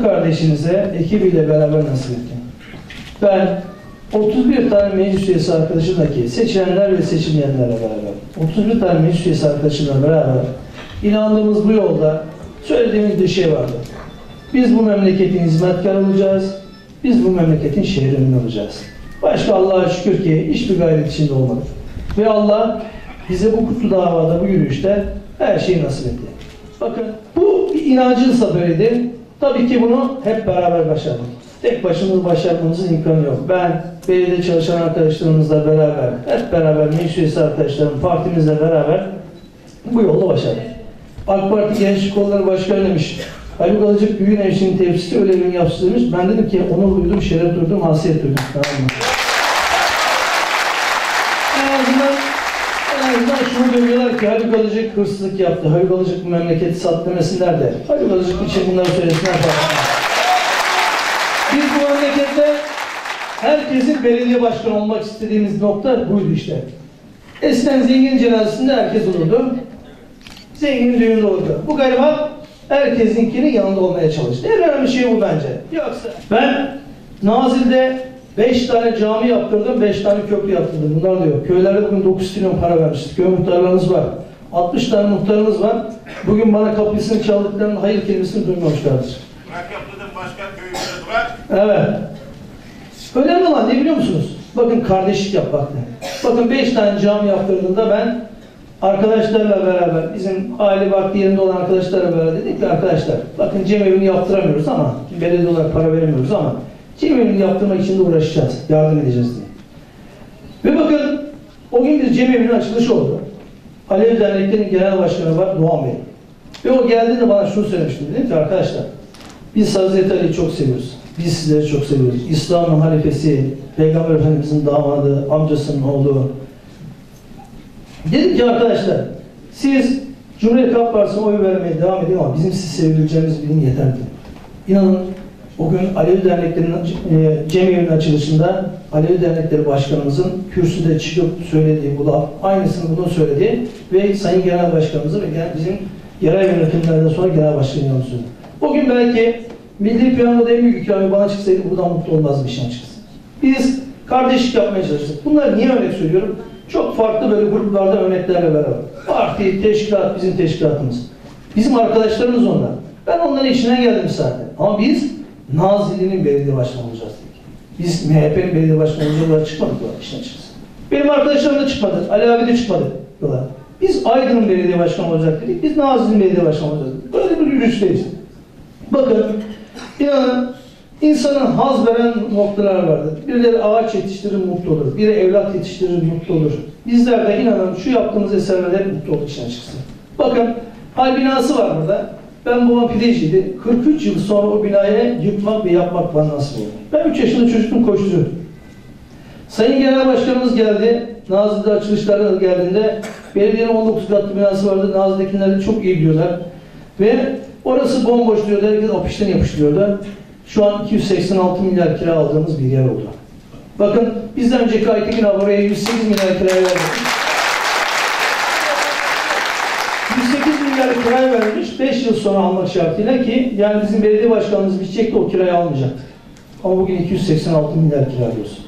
bu kardeşinize ekibiyle beraber nasip etti. Ben 31 tane meclis üyesi arkadaşımla ki seçilenler ve seçilmeyenlerle beraber 31 tane meclis üyesi arkadaşımla beraber inandığımız bu yolda söylediğimiz bir şey vardı. Biz bu memleketin hizmetkar olacağız. Biz bu memleketin şehrinin olacağız. Başka Allah'a şükür ki hiçbir gayret içinde olmadık. Ve Allah bize bu kutlu davada, bu yürüyüşte her şeyi nasip etti. Bakın bu inancınsa böyledir. Tabii ki bunu hep beraber başardık. Tek başımız başarmamızın imkanı yok. Ben belediye çalışan arkadaşlarımızla beraber, hep beraber meclis arkadaşlarım, partimizle beraber bu yolda başardık. AK Parti Gençlik Kolları Başkanı demiş. Haluk Alıcık büyüğün evsinin tepsisi öyle yapsın demiş. Ben dedim ki onur duydum, şeref duydum, hasiyet duydum. Tamam mı? En azından, en azından şunu demiyorlar ki Haluk Alıcık hırsızlık yaptı. Haluk Alıcık bu memleketi sattı demesinler de. Haluk Alıcık için bunları söylesinler falan. Biz bu memlekette herkesin belediye başkanı olmak istediğimiz nokta buydu işte. Eskiden zengin cenazesinde herkes olurdu. Zengin düğünde olurdu. Bu gariban herkesinkinin yanında olmaya çalıştı. En önemli şey bu bence. Yoksa ben Nazil'de 5 tane cami yaptırdım, 5 tane köprü yaptırdım. Bunlar diyor. Köylerde bugün 9 milyon para vermişiz. Köy muhtarlarımız var. 60 tane muhtarımız var. Bugün bana kapısını çaldıklarının hayır kelimesini duymamışlardır. Bırak yaptırdım başkan köyümüzde bırak. Evet. Önemli olan ne biliyor musunuz? Bakın kardeşlik yapmak ne? Bakın beş tane cami yaptırdığında ben arkadaşlarla beraber, bizim aile vakti yerinde olan arkadaşlarla beraber dedik ki arkadaşlar, bakın cemevini yaptıramıyoruz ama, belediye olarak para veremiyoruz ama cemevini yaptırmak için de uğraşacağız, yardım edeceğiz diye. Ve bakın o gün bir cemevinin açılışı oldu. Alevi Derneklerinin Genel Başkanı var Doğan Bey. Ve o geldiğinde bana şunu söylemişti. Dedim ki arkadaşlar biz Hazreti Ali'yi çok seviyoruz. Biz sizleri çok seviyoruz. İslam'ın halifesi, Peygamber Efendimiz'in damadı, amcasının oğlu. Dedim ki arkadaşlar, siz Cumhuriyet Halk Partisi'ne oy vermeye devam edin ama bizim sizi sevebileceğimiz bilin yeter ki. İnanın o gün Alevi Derneklerinin e, cemiyetinin açılışında Alevi Dernekleri Başkanımızın kürsüde çıkıp söylediği bu laf, aynısını bunu söyledi ve Sayın Genel Başkanımızın ve bizim yerel yönetimlerden sonra Genel Başkan Yardımcısı. O gün belki Milli Piyango'da en büyük ikramiye bana çıksaydı buradan mutlu olmazdı bir şey açıkçası. Biz kardeşlik yapmaya çalıştık. Bunları niye örnek söylüyorum? Çok farklı böyle gruplarda örneklerle beraber. Parti, teşkilat bizim teşkilatımız. Bizim arkadaşlarımız onlar. Ben onların içinden geldim zaten. Ama biz Nazilli'nin belediye başkanı olacağız dedik. Biz MHP'nin belediye başkanı olarak çıkmadık bu işin açıkçası. Benim arkadaşlarım da çıkmadı. Ali abi de çıkmadı. yola. Biz Aydın'ın belediye başkanı olacak dedik. Biz Nazilli'nin belediye başkanı olacağız dedik. Böyle bir yürüyüşteyiz. Bakın, inanın insanın haz veren noktalar vardır. Birileri ağaç yetiştirir mutlu olur. Biri evlat yetiştirir mutlu olur. Bizler de inanın şu yaptığımız eserlerde hep mutlu olduk işin açıkçası. Bakın, hal binası var burada. Ben babam pideciydi. 43 yıl sonra o binayı yıkmak ve yapmak bana nasip oldu. Ben 3 yaşında çocuktum koşturuyordum. Sayın Genel Başkanımız geldi. Nazlı'da açılışlara geldiğinde belediyenin 19 katlı binası vardı. Nazlı'dakiler de çok iyi biliyorlar. Ve orası bomboş diyordu. Herkes afişten yapıştırıyordu. Şu an 286 milyar kira aldığımız bir yer oldu. Bakın bizden önceki Aytekin abi oraya 108 milyar kiraya verdi. 108 milyar kiraya vermiş, 5 yıl sonra almak şartıyla ki yani bizim belediye başkanımız bitecek de o kirayı almayacaktık. Ama bugün 286 milyar kira diyorsun.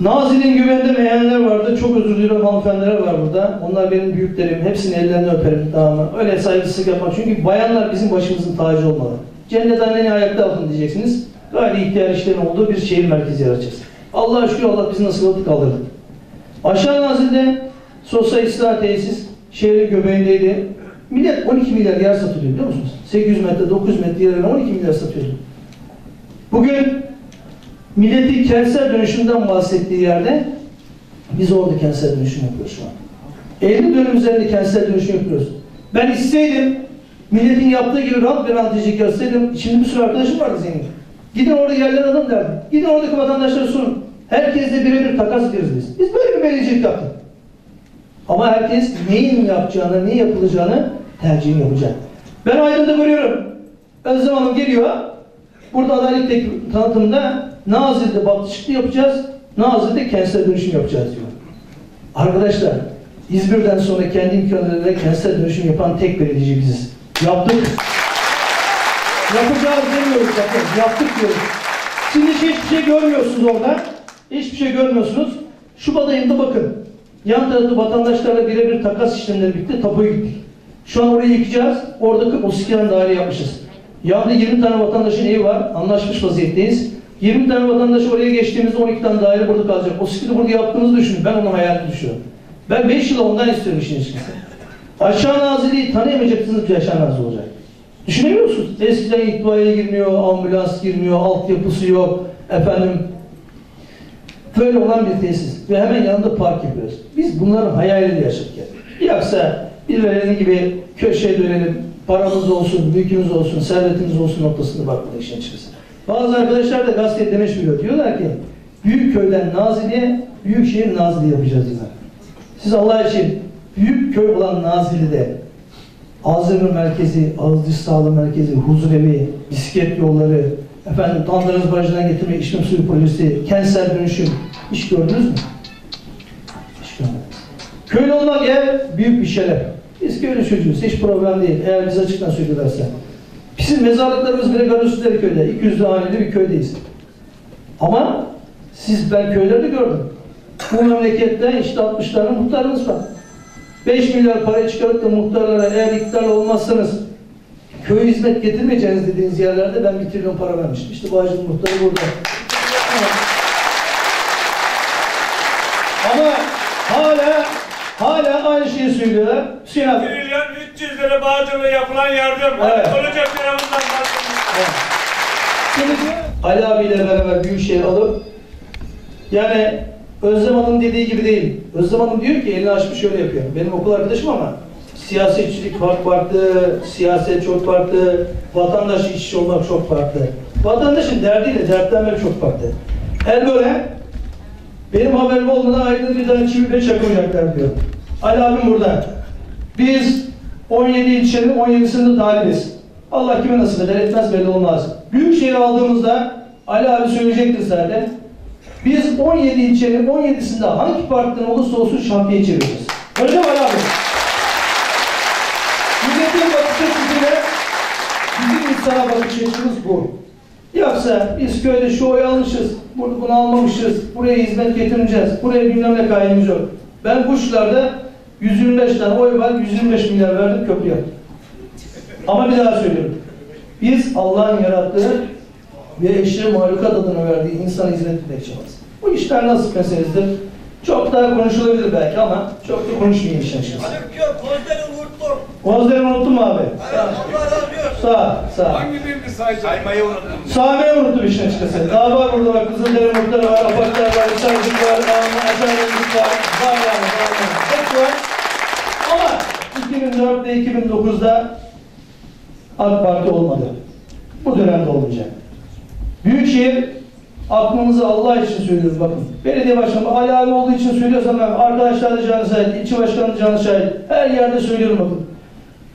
Nazil'in güvende meyenler vardı. Çok özür diliyorum hanımefendiler var burada. Onlar benim büyüklerim. Hepsinin ellerini öperim. Tamam? Öyle saygısızlık yapmak. Çünkü bayanlar bizim başımızın tacı olmalı. Cennet anneni ayakta altın diyeceksiniz. Gayri ihtiyar işlerin olduğu bir şehir merkezi yaratacağız. Allah'a şükür Allah bizi nasıl kaldırdı. Aşağı Nazil'de sosyal ıslah tesis şehrin göbeğindeydi. Millet 12 milyar yer satılıyor biliyor musunuz? 800 metre, 900 metre yerine 12 milyar satıyordu. Bugün milletin kentsel dönüşümden bahsettiği yerde biz orada kentsel dönüşüm yapıyoruz şu an. 50 dönüm üzerinde kentsel dönüşüm yapıyoruz. Ben isteydim milletin yaptığı gibi rahat bir ranticilik yapsaydım şimdi bir sürü arkadaşım vardı zengin. Gidin orada yerler alın derdim. Gidin oradaki vatandaşlara sorun. Herkesle birebir takas ederiz biz. Biz böyle bir belediyecilik yaptık. Ama herkes neyin yapacağını, ne yapılacağını tercihini yapacak. Ben Aydın'da görüyorum. Özlem Hanım geliyor. Burada adaylık tek- tanıtımında Nazilli'de batışıklı yapacağız. Nazilli'de kentsel dönüşüm yapacağız diyor. Arkadaşlar İzmir'den sonra kendi imkanlarıyla kentsel dönüşüm yapan tek belediyeci biziz. Yaptık. Yapacağız demiyoruz bakın. Yaptık diyoruz. Şimdi hiçbir şey görmüyorsunuz orada. Hiçbir şey görmüyorsunuz. Şubat ayında bakın. Yan tarafta vatandaşlarla birebir takas işlemleri bitti. Tapuya gittik. Şu an orayı yıkacağız. Oradaki o sikilen daire yapmışız. Yanda 20 tane vatandaşın evi var. Anlaşmış vaziyetteyiz. 20 tane vatandaş oraya geçtiğimizde 12 tane daire burada kalacak. O sikili burada yaptığımızı düşünün. Ben onun hayalini düşünüyorum. Ben 5 yıl ondan istiyorum işin açıkçası. Aşağı naziliği tanıyamayacaksınız bir aşağı nazil olacak. Düşünebiliyor musunuz? Eskiden itfaiye girmiyor, ambulans girmiyor, altyapısı yok. Efendim böyle olan bir tesis ve hemen yanında park yapıyoruz. Biz bunların hayaliyle yaşadık yani. Yoksa birileri gibi köşeye dönelim, paramız olsun, mülkümüz olsun, servetimiz olsun noktasında bakmadı işin açıkçası. Bazı arkadaşlar da gazete demiş biliyor. Diyorlar ki büyük köyden Nazilli'ye, büyük şehir Nazilli yapacağız diyorlar. Siz Allah için büyük köy olan Nazilli'de Alzheimer merkezi, ağız sağlığı merkezi, huzurevi, bisiklet yolları, efendim Tandırız Barajı'na getirme içme suyu projesi, kentsel dönüşüm hiç gördünüz mü? Hiç görmediniz. Köylü olmak eğer büyük bir şeref. Biz çocuğuz, hiç problem değil. Eğer biz açıktan söylüyorlarsa. Bizim mezarlıklarımız bile Garosuzleri köyde, 200 haneli bir köydeyiz. Ama siz ben köylerde gördüm. Bu memlekette işte 60 tane muhtarımız var. 5 milyar parayı çıkarıp da muhtarlara eğer iktidar olmazsanız köye hizmet getirmeyeceğiniz dediğiniz yerlerde ben bir trilyon para vermiştim. İşte Bağcı'nın muhtarı burada. Ama hala aynı şeyi söylüyorlar. Hüseyin abi. Trilyon 300 lira Bağcı'na yapılan yardım. Evet. Hadi olacak yaramızdan bahsedin. Şimdi Ali abiyle beraber Büyükşehir alıp yani Özlem Hanım dediği gibi değil. Özlem Hanım diyor ki elini açmış şöyle yapıyor. Benim okul arkadaşım ama siyasetçilik fark farklı, siyaset çok farklı, vatandaş içe olmak çok farklı. Vatandaşın derdiyle dertlenmek çok farklı. El böyle benim haberim olmadan ayrıca bir tane çivi beş çakılacaklar diyor. Ali abim burada. Biz 17 ilçenin 17'sinde talibiz. Allah kime nasip eder etmez belli olmaz. Büyükşehir aldığımızda Ali abi söyleyecektir zaten. Biz 17 ilçenin 17'sinde hangi partiden olursa olsun şampiyon çevireceğiz. Öyle mi Ali abi? Milletin bakış açısıyla bizim insana bakış açımız bu. Yoksa biz köyde şu oyu almışız, burada bunu almamışız, buraya hizmet getireceğiz, buraya bilmem ne kaydımız yok. Ben Kuşlar'da 125 tane oy var, 125 milyar verdim köprü yaptım. Ama bir daha söylüyorum. Biz Allah'ın yarattığı ve eşre mahlukat adına verdiği insana hizmet etmek. Bu işler nasıl meselesidir? Çok daha konuşulabilir belki ama çok da konuşmayayım işin açıkçası. Haluk yok, gözleri vurttum. Kozlarımı unuttun mu abi? Allah razı. Sağ, sağ. Hangi birini sayacağım? Saymayı unuttum. Sahabeyi unuttum işin açıkçası. Daha var burada bak Kızıldere muhtarı var, Apaklar var, Hisarcık var, Aşağıdacık var, var yani, var yani. Hepsi var. Ama 2004'te 2009'da AK Parti olmadı. Bu dönemde olmayacak. Büyükşehir aklınızı Allah için söylüyoruz bakın. Belediye başkanı Ali abi olduğu için söylüyorsam ben arkadaşlar da canı şahit, ilçe başkanı canı şahit. Her yerde söylüyorum bakın.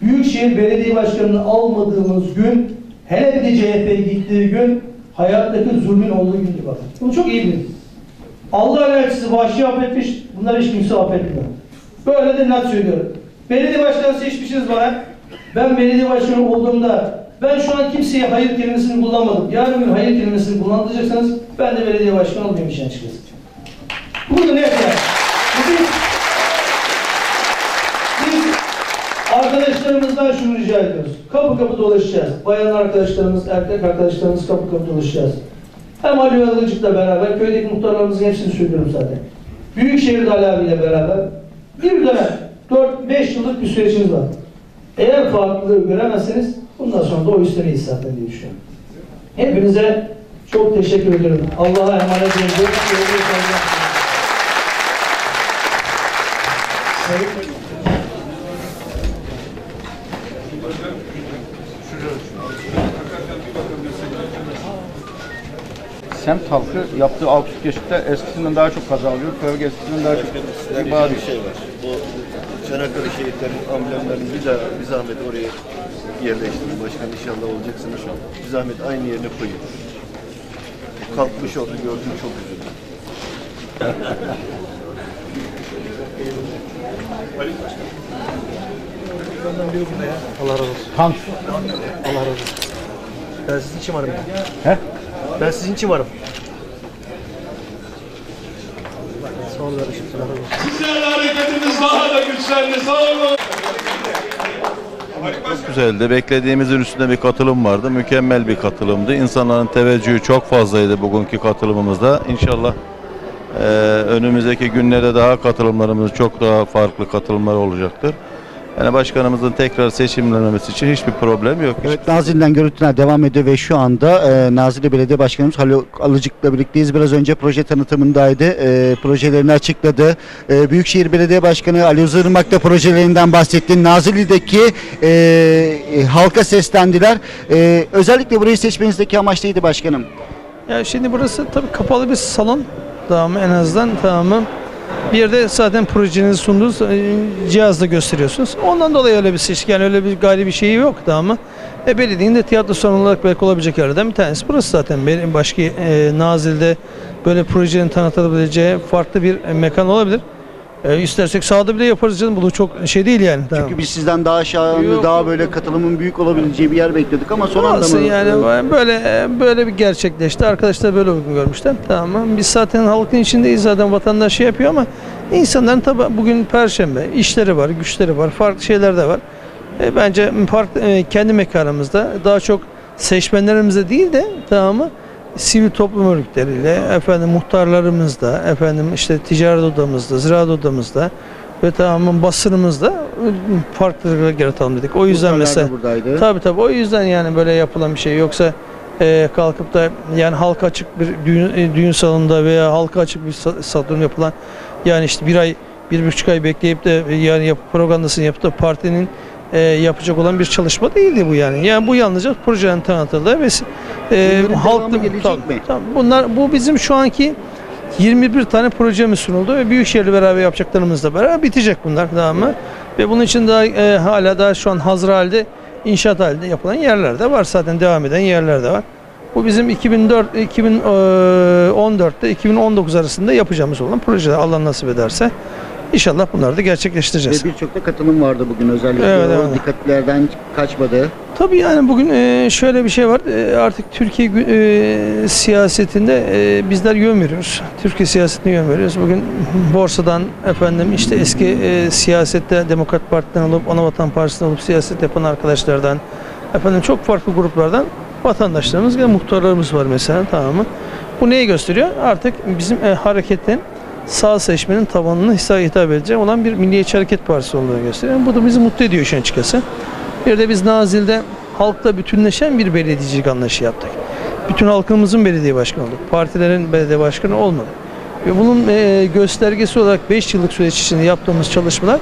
Büyükşehir Belediye Başkanı'nı almadığımız gün, hele bir de CHP'ye gittiği gün hayattaki zulmün olduğu gündü bakın. Bunu çok iyi bilin. Allah elçisi vahşi affetmiş, bunlar hiç kimse affetmiyor. Böyle de net söylüyorum. Belediye başkanı seçmişsiniz bana. Ben belediye başkanı olduğumda ben şu an kimseye hayır kelimesini kullanmadım. Yarın bir hayır kelimesini kullanacaksanız ben de belediye başkanı olmayayım işin açıkçası. Burada ne yapacağız? Biz, biz arkadaşlarımızdan şunu rica ediyoruz. Kapı kapı dolaşacağız. Bayan arkadaşlarımız, erkek arkadaşlarımız kapı kapı dolaşacağız. Hem Ali Yalıcık'la beraber, köydeki muhtarlarımızın hepsini söylüyorum zaten. Büyükşehir'de Ali abiyle beraber bir dönem, 4-5 yıllık bir sürecimiz var. Eğer farklılığı göremezseniz bundan sonra da o istemeyiz zaten diye düşünüyorum. Hepinize çok teşekkür ediyorum. Allah'a emanet olun. Görüşmek semt halkı yaptığı alt üst geçitte eskisinden daha çok kaza alıyor. Köy eskisinden daha çok Sizden ihbar bir şey var. O Çanakkale şehitlerinin amblemlerini bir, daha, bir zahmet oraya yerleştirin. Başkan inşallah olacaksın inşallah. Bir zahmet aynı yerine koyun. Kalkmış oldu gördüm çok üzüldüm. Tank. Allah razı olsun. Ben sizin için varım. He? Ben sizin için varım. Selam olsun. Sizlerle hareketimiz daha da güçlendi. Sağ olun. Çok güzeldi. Beklediğimizin üstünde bir katılım vardı. Mükemmel bir katılımdı. İnsanların teveccühü çok fazlaydı bugünkü katılımımızda. İnşallah eee, önümüzdeki günlerde daha katılımlarımız çok daha farklı katılımlar olacaktır. Yani başkanımızın tekrar seçimlenmesi için hiçbir problem yok. Evet Nazilli'den görüntüler devam ediyor ve şu anda e, Nazilli Belediye Başkanımız Halil Alıcık'la birlikteyiz. Biraz önce proje tanıtımındaydı. E, projelerini açıkladı. E, Büyükşehir Belediye Başkanı Ali Uzırmak da projelerinden bahsetti. Nazilli'deki e, e, halka seslendiler. E, özellikle burayı seçmenizdeki amaç neydi başkanım? Ya şimdi burası tabii kapalı bir salon. Tamam? En azından tamam? Bir yerde zaten projenizi sunduğunuz e, cihazla gösteriyorsunuz. Ondan dolayı öyle bir seçki yani öyle bir gayri bir şeyi yok tamam mı? E belediyenin de tiyatro salonu olarak belki olabilecek yerlerden bir tanesi. Burası zaten benim başka e, Nazil'de böyle projenin tanıtılabileceği farklı bir e, mekan olabilir. E, istersek sağda bile yaparız canım. Bu çok şey değil yani. Tamam. Çünkü biz sizden daha Yok, daha yok, böyle katılımın büyük olabileceği bir yer bekliyorduk ama son anda mı? yani böyle böyle bir gerçekleşti. Arkadaşlar böyle uygun görmüşler. Tamam mı? Biz zaten halkın içindeyiz zaten vatandaş şey yapıyor ama insanların tabi bugün perşembe işleri var, güçleri var, farklı şeyler de var. E, bence farklı, e, kendi mekanımızda daha çok seçmenlerimize değil de tamam mı? Sivil toplum örgütleriyle, efendim muhtarlarımızda, efendim işte ticaret odamızda, ziraat odamızda ve tamamen basınımızda farklılıklar yaratalım dedik. O yüzden Muhtarlar mesela buradaydı. Tabii tabii o yüzden yani böyle yapılan bir şey yoksa e, kalkıp da yani halka açık bir düğün, e, düğün salonunda veya halka açık bir sa- salon yapılan yani işte bir ay bir buçuk ay bekleyip de e, yani yap, propagandasını yapıp da partinin e, yapacak olan bir çalışma değildi bu yani. Yani bu yalnızca projenin tanıtıldığı ve e, Bunların halk devamı gelecek tabii, mi? tabii. bunlar bu bizim şu anki 21 tane projemiz sunuldu ve Büyükşehir'le beraber yapacaklarımızla beraber bitecek bunlar tamam mı? Ve bunun için daha e, hala daha şu an hazır halde inşaat halinde yapılan yerler de var zaten devam eden yerler de var. Bu bizim 2004 2014'te 2019 arasında yapacağımız olan projeler Allah nasip ederse inşallah bunları da gerçekleştireceğiz. Ve birçok da katılım vardı bugün özellikle. Evet, o evet. dikkatlerden kaçmadı. Tabii yani bugün e, şöyle bir şey var. E, Artık Türkiye e, siyasetinde bizler yön veriyoruz. Türkiye siyasetine yön veriyoruz. Bugün borsadan efendim işte eski siyasette Demokrat Parti'den olup Anavatan Partisi'nden olup siyaset yapan arkadaşlardan efendim çok farklı gruplardan vatandaşlarımız ve muhtarlarımız var mesela tamam mı? Bu neyi gösteriyor? Artık bizim hareketin sağ seçmenin tabanını hitap edecek olan bir Milliyetçi Hareket Partisi olduğunu gösteriyor. Bu da bizi mutlu ediyor işin açıkçası. Bir de biz Nazil'de halkla bütünleşen bir belediyecilik anlayışı yaptık. Bütün halkımızın belediye başkanı olduk. Partilerin belediye başkanı olmadı. Ve bunun e, göstergesi olarak 5 yıllık süreç içinde yaptığımız çalışmalar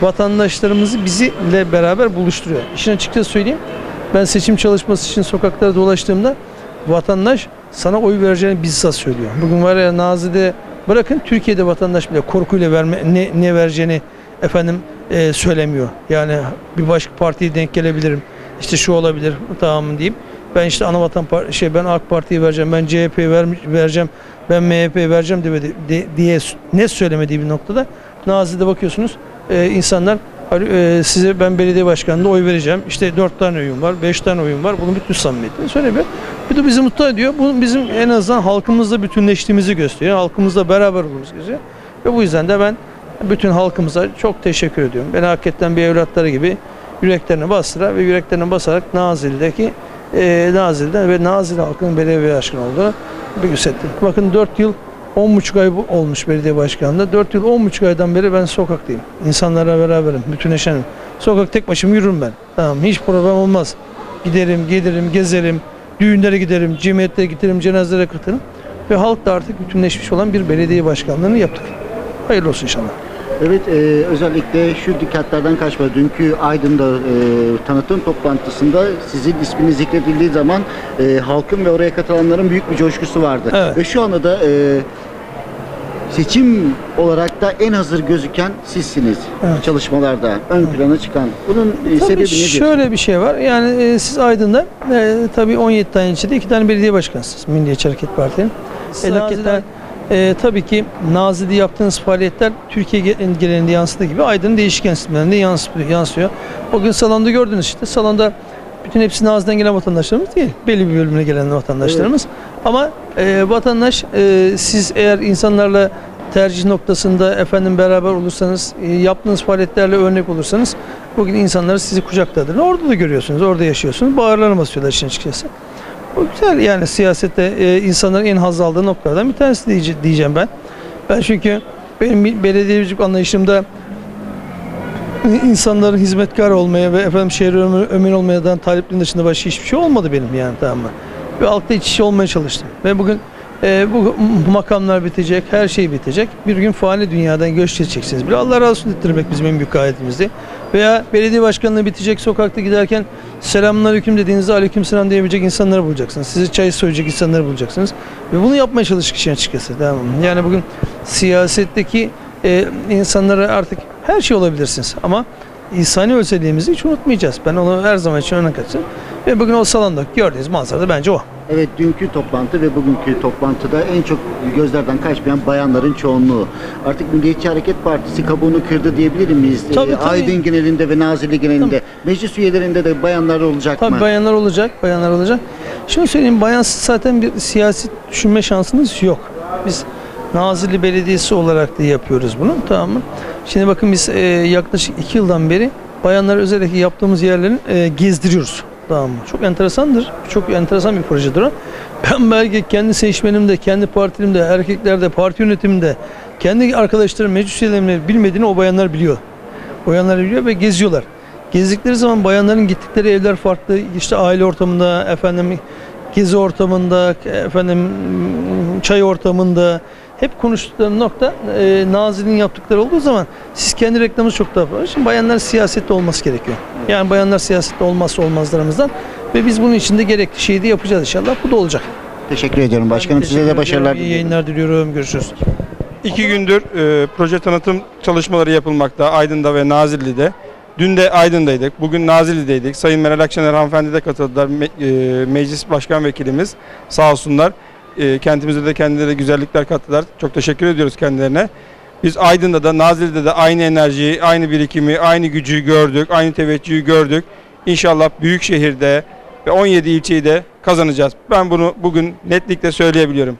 vatandaşlarımızı bizimle beraber buluşturuyor. İşin açıkçası söyleyeyim. Ben seçim çalışması için sokaklara dolaştığımda vatandaş sana oy vereceğini bizzat söylüyor. Bugün var ya Nazilli'de bırakın Türkiye'de vatandaş bile korkuyla verme, ne, ne vereceğini efendim e, söylemiyor. Yani bir başka partiye denk gelebilirim. İşte şu olabilir tamam deyip ben işte Anavatan Par- şey ben AK Parti'ye vereceğim, ben CHP'ye ver, vereceğim, ben MHP'ye vereceğim demedi, de- diye ne söylemediği bir noktada Nazilli'de bakıyorsunuz e, insanlar size ben belediye başkanlığında oy vereceğim. İşte dört tane oyun var, beş tane oyun var. Bunu bütün samimiyetle söylemiyor. Bir de bizi mutlu ediyor. Bu bizim en azından halkımızla bütünleştiğimizi gösteriyor. Halkımızla beraber olduğumuzu gösteriyor. Ve bu yüzden de ben bütün halkımıza çok teşekkür ediyorum. Beni hakikaten bir evlatları gibi yüreklerine bastıra ve yüreklerine basarak Nazilli'deki e, Nazilli'den ve Nazilli halkının belediye başkanı olduğunu bir hissettim. Bakın 4 yıl 10,5 ay olmuş belediye başkanlığında. 4 yıl 10,5 aydan beri ben sokaktayım. İnsanlarla beraberim, bütünleşenim. Sokak tek başıma yürürüm ben. Tamam hiç problem olmaz. Giderim, gelirim, gezerim, düğünlere giderim, cemiyetlere giderim, cenazelere katılırım. Ve halk da artık bütünleşmiş olan bir belediye başkanlığını yaptık. Hayırlı olsun inşallah. Evet e, özellikle şu dikkatlerden kaçmadı. Dünkü Aydın'da e, tanıtım toplantısında sizin isminiz zikredildiği zaman e, halkın ve oraya katılanların büyük bir coşkusu vardı. Evet. Ve şu anda da e, seçim olarak da en hazır gözüken sizsiniz Evet. çalışmalarda ön plana çıkan. Bunun e, Tabii sebebi nedir? şöyle bir şey var. Yani e, siz Aydın'da e, tabii 17 tane ilçede iki tane belediye başkanısınız Milliyetçi Hareket Parti'nin. E, hakikaten, e, tabii ki Nazilli'de yaptığınız faaliyetler Türkiye ge- genelinde yansıdığı gibi Aydın'ın değişik enstitülerinde yansıyor. yansıyor. Bugün salonda gördünüz işte salonda Bütün hepsi Nazlı'dan gelen vatandaşlarımız değil. Belli bir bölümüne gelen vatandaşlarımız. Ama e, vatandaş e, siz eğer insanlarla tercih noktasında efendim beraber olursanız, e, yaptığınız faaliyetlerle örnek olursanız bugün insanlar sizi kucakladır. Orada da görüyorsunuz, orada yaşıyorsunuz. Bağırlarına basıyorlar işin açıkçası. O güzel yani siyasette e, insanların en haz aldığı noktalardan bir tanesi diye- diyeceğim ben. Ben çünkü benim belediyecilik anlayışımda insanların hizmetkar olmaya ve efendim şehir ömür, ömür olmayadan talipliğin dışında başka hiçbir şey olmadı benim yani tamam mı? Ve halkta iç içe olmaya çalıştım. Ve bugün e, bu makamlar bitecek, her şey bitecek. Bir gün fani dünyadan göç edeceksiniz. Bir Allah razı olsun ettirmek bizim en büyük gayretimizdi. Veya belediye başkanlığı bitecek, sokakta giderken selamünaleyküm dediğinizde aleykümselam diyebilecek insanları bulacaksınız. Sizi çay söyleyecek insanları bulacaksınız. Ve bunu yapmaya çalıştık işin açıkçası. Yani bugün siyasetteki e, insanlara artık her şey olabilirsiniz ama insani özelliğimizi hiç unutmayacağız. Ben onu her zaman için öne kaçırdım. Ve bugün o salonda gördüğünüz manzara da bence o. Evet dünkü toplantı ve bugünkü toplantıda en çok gözlerden kaçmayan bayanların çoğunluğu. Artık Milliyetçi Hareket Partisi kabuğunu kırdı diyebilir miyiz? Tabii, Ee, tabii. Aydın genelinde ve Nazilli genelinde. Meclis üyelerinde de bayanlar olacak Tabii mı? bayanlar olacak, bayanlar olacak. Şunu söyleyeyim, bayansız zaten bir siyasi düşünme şansınız yok. Biz Nazilli Belediyesi olarak da yapıyoruz bunu, tamam mı? Şimdi bakın biz e, yaklaşık iki yıldan beri bayanları özellikle yaptığımız yerlerin e, gezdiriyoruz. Mı? Çok enteresandır. Çok enteresan bir projedir o. Ben belki kendi seçmenimde, kendi partilimde, erkeklerde, parti yönetiminde, kendi arkadaşlarım, meclis üyelerimde bilmediğini o bayanlar biliyor. Bayanlar biliyor ve geziyorlar. Gezdikleri zaman bayanların gittikleri evler farklı. İşte aile ortamında, efendim gezi ortamında, efendim çay ortamında hep konuştukları nokta e, Nazilli'nin yaptıkları olduğu zaman siz kendi reklamınız çok daha fazla. Şimdi bayanlar siyasette olması gerekiyor. Yani bayanlar siyasette olmazsa olmazlarımızdan ve biz bunun için de gerekli şeyi de yapacağız inşallah. Bu da olacak. Teşekkür ediyorum başkanım. Size de başarılar İyi diliyorum. yayınlar diliyorum. Görüşürüz. İki gündür e, proje tanıtım çalışmaları yapılmakta Aydın'da ve Nazilli'de. Dün de Aydın'daydık, bugün Nazilli'deydik. Sayın Meral Akşener hanımefendi de katıldılar. Me- e, meclis başkan vekilimiz sağ olsunlar. E, kentimizde de kendileri güzellikler kattılar. Çok teşekkür ediyoruz kendilerine. Biz Aydın'da da Nazilli'de de aynı enerjiyi, aynı birikimi, aynı gücü gördük, aynı teveccühü gördük. İnşallah büyük şehirde ve 17 ilçeyi de kazanacağız. Ben bunu bugün netlikle söyleyebiliyorum.